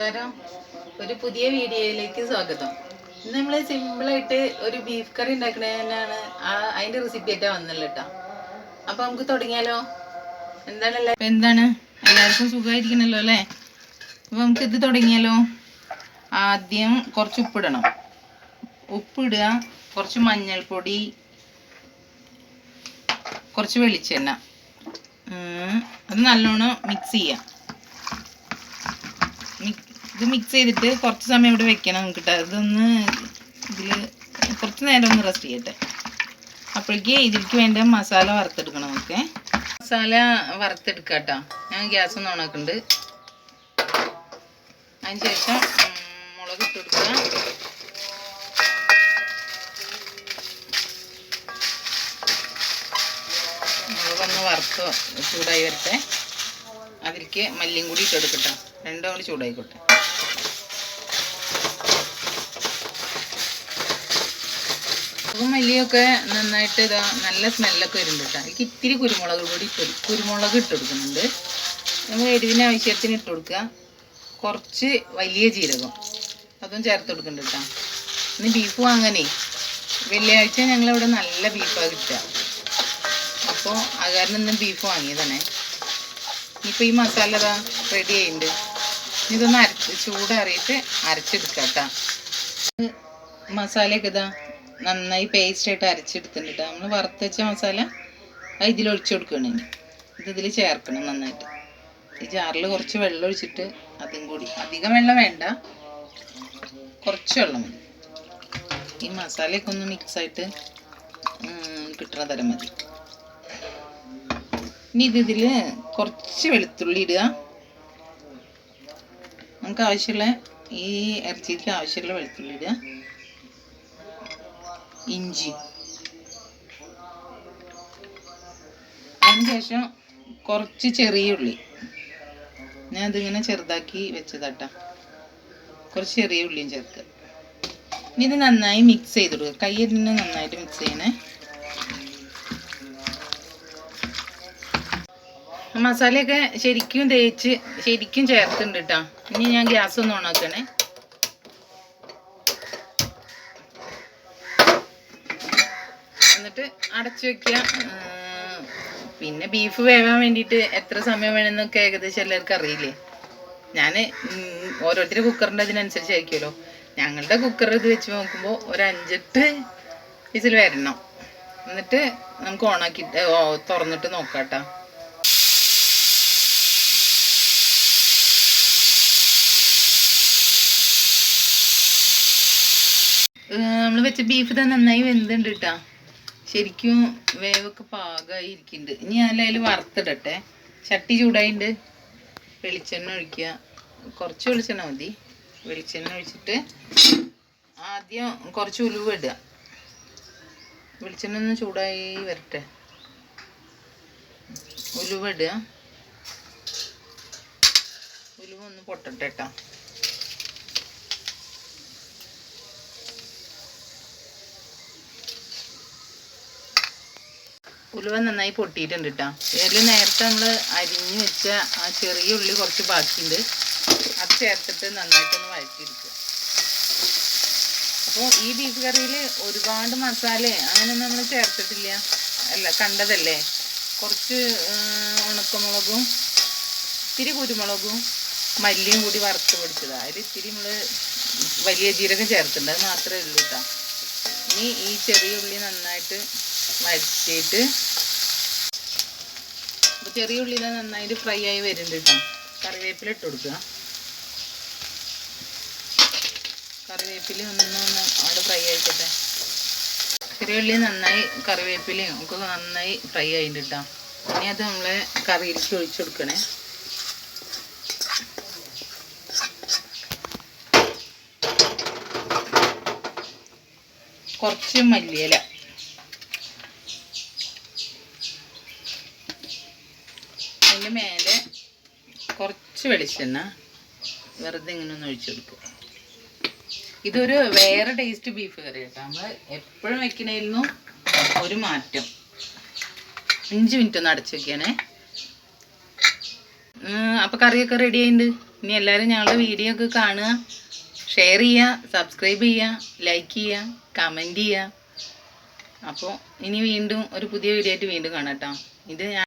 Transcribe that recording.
നമസ്കാരം. ഒരു പുതിയ വീഡിയോയിലേക്ക് സ്വാഗതം. ഇന്ന് നമ്മൾ സിമ്പിളായിട്ട് ഒരു ബീഫ് കറി ഉണ്ടാക്കണതിനാണ് ആ അതിന്റെ റെസിപ്പി ആയിട്ടാ വന്നുള്ളൂ കേട്ടോ അപ്പൊ നമുക്ക് തുടങ്ങിയാലോ? അപ്പൊ എന്താണ്? എല്ലാവർക്കും സുഖമായിരിക്കണല്ലോ അല്ലേ? അപ്പൊ നമുക്ക് ഇത് തുടങ്ങിയാലോ? ആദ്യം കുറച്ച് ഉപ്പിടണം. ഉപ്പിടുക കുറച്ച് മഞ്ഞൾപ്പൊടി കുറച്ച് വെളിച്ചെണ്ണ. അത് നല്ലോണം മിക്സ് ചെയ്യാം. ഇത് മിക്സ് ചെയ്തിട്ട് കുറച്ച് സമയം ഇവിടെ വെക്കണം നമുക്ക്. ഇതൊന്ന് ഇതിൽ കുറച്ച് നേരം ഒന്ന് റെസ്റ്റ് ചെയ്യട്ടെ. അപ്പോഴേക്ക് ഇതിലേക്ക് വേണ്ട മസാല വറുത്തെടുക്കണം നമുക്ക് മസാല വറുത്തെടുക്കാം കേട്ടോ ഞാൻ ഗ്യാസ് ഒന്ന് ഓണാക്കുന്നുണ്ട് അതിന് ശേഷം മുളക് ഇട്ട് കൊടുക്കുക മുളകൊന്ന് വറുത്ത് ചൂടായി വരട്ടെ. അതിലേക്ക് മല്ലിയും കൂടി ഇട്ട് കൊടുക്കട്ടെ രണ്ടും കൂടി ചൂടായിക്കോട്ടെ. മല്ലിയൊക്കെ നന്നായിട്ട് ഇതാ നല്ല സ്മെല്ലൊക്കെ വരുന്നുണ്ട് കേട്ടോ എനിക്ക് ഇത്തിരി കുരുമുളക് കൂടി കുരുമുളക് ഇട്ട് കൊടുക്കുന്നുണ്ട്. നമ്മൾ എരിവിന് ആവശ്യത്തിന് ഇട്ട് കൊടുക്കുക കുറച്ച് വലിയ ജീരകം. അതും ചേർത്ത് കൊടുക്കുന്നുണ്ട് കേട്ടോ ഇന്ന് ബീഫ് വാങ്ങാനേ. വെള്ളിയാഴ്ച ഞങ്ങളിവിടെ നല്ല ബീഫാണ് കിട്ടുക. അപ്പോൾ അത് കാരണം ഇന്ന് ബീഫ് വാങ്ങിയതാണേ. ഇനിയിപ്പോൾ ഈ മസാല റെഡി ആയിട്ടുണ്ട് ഇതൊന്ന് അരച്ച് ചൂടറിയിട്ട് അരച്ചെടുക്കാം കേട്ടോ. മസാലയൊക്കെ ഇതാ നന്നായി പേസ്റ്റ് ആയിട്ട് അരച്ചെടുത്തിട്ടുണ്ട് കേട്ടോ. നമ്മൾ വറുത്ത് വെച്ച മസാല ഒഴിച്ചു കൊടുക്കണം ഇത് ഇതിൽ ചേർക്കണം നന്നായിട്ട്. ഈ ജാറിൽ കുറച്ച് വെള്ളം ഒഴിച്ചിട്ട് അതും കൂടി. അധികം വെള്ളം വേണ്ട. കുറച്ച് വെള്ളം മതി. ഈ മസാലയൊക്കെ ഒന്ന് മിക്സായിട്ട് കിട്ടുന്ന തരം മതി. ഇനി ഇത് ഇതിൽ കുറച്ച് വെളുത്തുള്ളി ഇടുക. നമുക്ക് ആവശ്യമുള്ള ഈ ഇറച്ചിക്ക് ആവശ്യമുള്ള വെളുത്തുള്ളി ഇടുക. ഇഞ്ചി. അതിനുശേഷം കുറച്ച് ചെറിയ ഉള്ളി. ഞാൻ അതിങ്ങനെ ചെറുതാക്കി വെച്ചതാട്ടാ. കുറച്ച് ചെറിയ ഉള്ളിയും ചേർക്കുക. ഇനി ഇത് നന്നായി മിക്സ് ചെയ്തിടുക കൈ തന്നെ നന്നായിട്ട് മിക്സ് ചെയ്യണേ. മസാലയൊക്കെ ശരിക്കും തേച്ച് ശരിക്കും ചേർത്തുണ്ട് കേട്ടോ ഇനി ഞാൻ ഗ്യാസ് ഒന്ന് ഓണാക്കണേ എന്നിട്ട് അടച്ചു വെക്കുക. പിന്നെ ബീഫ് വേവാൻ വേണ്ടിയിട്ട് എത്ര സമയം വേണമെന്നൊക്കെ ഏകദേശം എല്ലാവർക്കും അറിയില്ലേ? ഞാൻ ഓരോരുത്തരുടെ കുക്കറിന്റെ അതിനനുസരിച്ചായിരിക്കുമല്ലോ ഞങ്ങളുടെ കുക്കർ ഇത് വെച്ച് നോക്കുമ്പോൾ ഒരു അഞ്ചെട്ട് വിസിൽ വരണം. എന്നിട്ട് നമുക്ക് ഓണാക്കിയിട്ട് തുറന്നിട്ട് നോക്കാം കേട്ടോ നമ്മൾ വെച്ച ബീഫ് തന്നെ നന്നായി വെന്തുണ്ട് കേട്ടാ ശരിക്കും വേവൊക്കെ പാകമായി ഇരിക്കുന്നുണ്ട് ഇനി ഞാൻ അതിൽ വറുത്തിടട്ടെ. ചട്ടി ചൂടായിട്ടുണ്ട് വെളിച്ചെണ്ണ ഒഴിക്കുക കുറച്ച് വെളിച്ചെണ്ണ മതി. വെളിച്ചെണ്ണ ഒഴിച്ചിട്ട് ആദ്യം കുറച്ച് ഉലുവ ഇടുക വെളിച്ചെണ്ണ ഒന്ന് ചൂടായി വരട്ടെ. ഉലുവ ഇടുക ഉലുവ ഒന്ന് പൊട്ടട്ടെ കേട്ടോ ഉലുവ നന്നായി പൊട്ടിയിട്ടുണ്ട് കേട്ടോ ഇതിൽ നേരത്തെ നമ്മൾ അരിഞ്ഞു വെച്ച ആ ചെറിയ ഉള്ളി കുറച്ച് ബാക്കിയുണ്ട്. അത് ചേർത്തിട്ട് നന്നായിട്ടൊന്ന് വഴറ്റിയെടുക്കുക. അപ്പോൾ ഈ ബീഫ് കറിയിൽ ഒരുപാട് മസാല അങ്ങനെ നമ്മൾ ചേർത്തിട്ടില്ല. അല്ല കണ്ടതല്ലേ? കുറച്ച് ഉണക്കമുളകും ഇത്തിരി കുരുമുളകും മല്ലിയും കൂടി വറുത്ത് പിടിച്ചത്. അതിൽ ഇത്തിരി നമ്മൾ വലിയ ജീരകം ചേർത്തിട്ടുണ്ട്. അത് മാത്രമേ ഉള്ളൂ കേട്ടോ ഇനി ഈ ചെറിയ ഉള്ളി നന്നായിട്ട് വഴറ്റിയിട്ട് അപ്പോൾ ചെറിയ ഉള്ളി ഇതാ നന്നായിട്ട് ഫ്രൈ ആയി വരുന്നുണ്ട് കേട്ടോ കറിവേപ്പില ഇട്ട് കൊടുക്കുക. കറിവേപ്പില ഒന്ന് അവിടെ ഫ്രൈ ആയിക്കട്ടെ. ചെറിയ ഉള്ളി നന്നായി കറിവേപ്പിലയും ഒക്കെ നന്നായി ഫ്രൈ ആയിട്ടുണ്ട് കേട്ടോ ഇനി അത് നമ്മൾ കറിയിലേക്ക് ഒഴിച്ചു കൊടുക്കണേ. കുറച്ച് മല്ലിയില. മേലെ കുറച്ച് വെളിച്ചെണ്ണ വെറുതെ ഇങ്ങനെ ഒന്ന് ഒഴിച്ചു കൊടുക്കുക ഇതൊരു വേറെ ടേസ്റ്റ് ബീഫ് കറി കേട്ടോ. നമ്മൾ എപ്പോഴും വെക്കണേലും ഒരു മാറ്റം. അഞ്ച് മിനിറ്റ് ഒന്ന് അടച്ചു വെക്കണേ. അപ്പോൾ കറിയൊക്കെ റെഡി ആയിട്ടുണ്ട് ഇനി എല്ലാവരും ഞങ്ങളുടെ വീഡിയോ ഒക്കെ കാണുക. ഷെയർ ചെയ്യുക സബ്സ്ക്രൈബ് ചെയ്യുക ലൈക്ക് ചെയ്യുക കമന്റ് ചെയ്യുക. അപ്പോൾ ഇനി വീണ്ടും ഒരു പുതിയ വീഡിയോ ആയിട്ട് വീണ്ടും കാണാം കേട്ടോ. ഇത് ഞാൻ